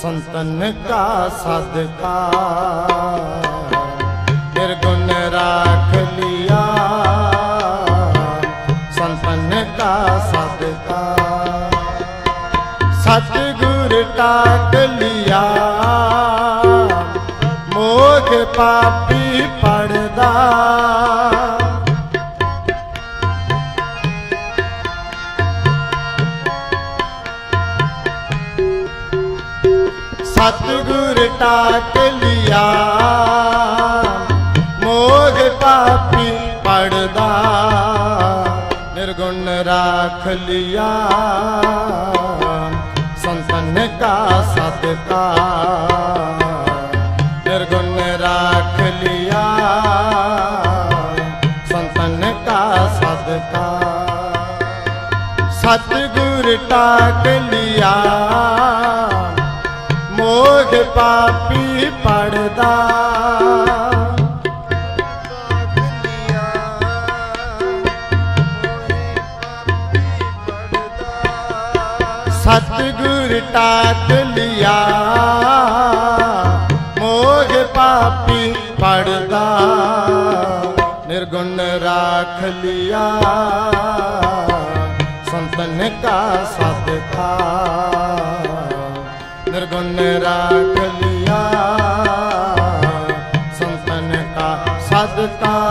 संतन का सदका निर्गुण राख लिया संतन का सदका सतगुर टाक लिया मोग पापी पड़दा ਸਤਿਗੁਰ ਟਾਕ ਲਿਆ। ਮੋਗ ਪਾਪੀ ਪੜਦਾ, ਨਿਰਗੁਣ ਰਾਖ ਲਿਆ। ਸੰਤਨ ਕਾ ਸਦਕਾ, ਨਿਰਗੁਣ ਰਾਖ ਲਿਆ। ਸੰਤਨ ਕਾ ਸਦਕਾ। ਸਤਿਗੁਰ ਟਾਕ ਲਿਆ। ਪਾਪੀ ਪੜਦਾ। ਸਤਿਗੁਰ ਟਾਟ ਲਿਆ ਮੋਹ ਪਾਪੀ ਪੜਦਾ। ਨਿਰਗੁਣ ਰਾਖ ਲਿਆ ਸੰਤਨ ਕਾ ਸਤਿ ਨਿਰਗੁਣ ਰਾਖ ਲਿਆ। ਸੰਤਨ ਕਾ ਸਦਕਾ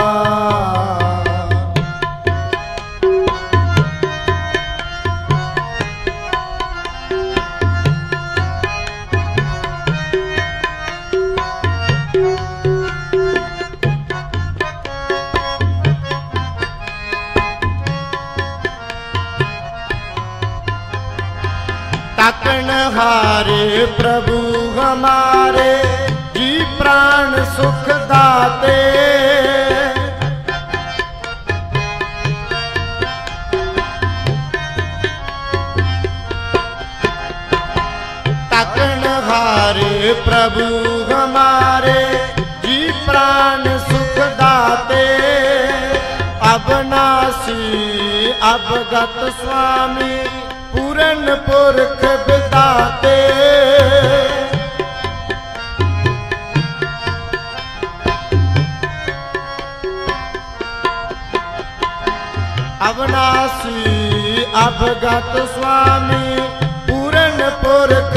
ਤਕਣ ਹਾਰੇ ਪ੍ਰਭੂ ਹਮਾਰੇ, ਜੀ ਪ੍ਰਾਨ ਸੁਖ ਦਾਤੇ। ਤਕਣ ਹਾਰੇ ਪ੍ਰਭੂ ਹਮਾਰੇ, ਜੀ ਪ੍ਰਾਨ ਸੁਖ ਦਾਤੇ। ਅਬਨਾਸੀ ਅਬਗਤ ਸੁਆਮੀ ਜੀਵਨ ਪੁਰਖ ਬਿਤਾਤੇ। ਅਵਨਾਸੀ ਅਭਗਤ ਸੁਆਮੀ ਪੂਰਨ ਪੁਰਖ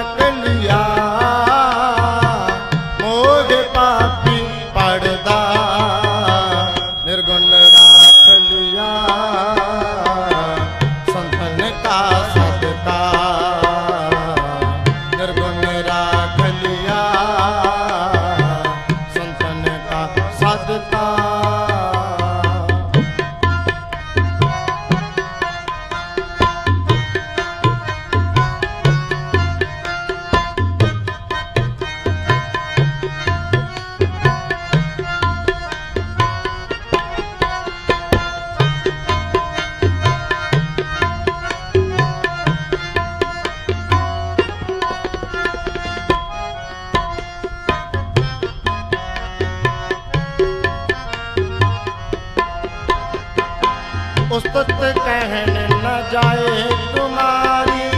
ਉਸਤਤ ਕਹਿਣ ਨਾ ਜਾਏ ਤੁਮਾਰੀ।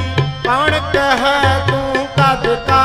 ਕੌਣ ਕਹੈ ਤੂੰ ਕਦ ਕਾ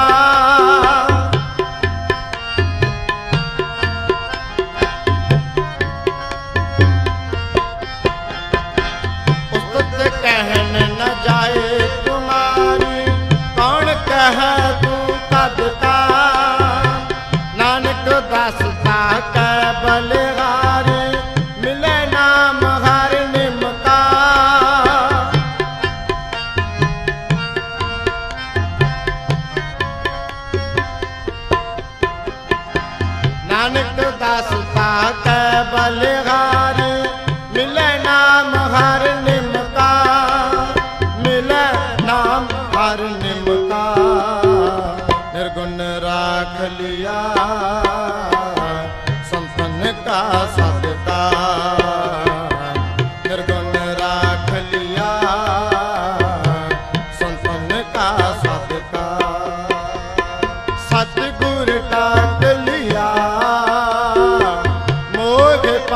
बल